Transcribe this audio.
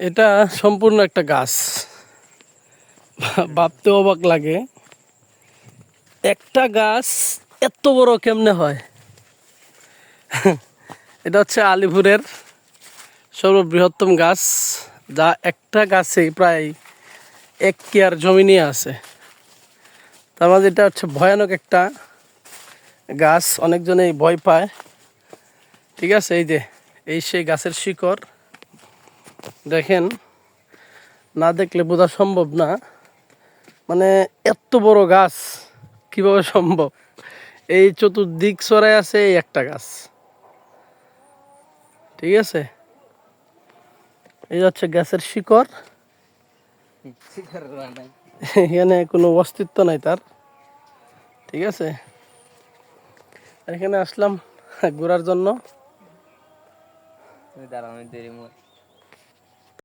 এটা সম্পূর্ণ একটা গাছ। ভাবতে অবাক লাগে। একটা গাছ এত বড় কেমনে হয়? এটা হচ্ছে আলিপুরের সর্ববৃহত্তম গাছ, যা একটা গাছে প্রায় এক কেয়ার জমি নিয়ে আছে। তার মাঝে এটা হচ্ছে ভয়ানক একটা গাছ, অনেকজনেই ভয় পায়। ঠিক আছে, এই যে, এই সেই গাছের শিকড়। দেখেন, না দেখলে বোঝা সম্ভব না। মানে এত বড় গাছ, কীভাবে সম্ভব? এই চতুর্দিক চড়াই আছে, এই একটা গাছ। ঠিক আছে? এই হচ্ছে গাছের শিকড়। এখানে কোনো অস্তিত্ব নাই তার। ঠিক আছে? এখানে আসলাম ঘোরার জন্য। মোর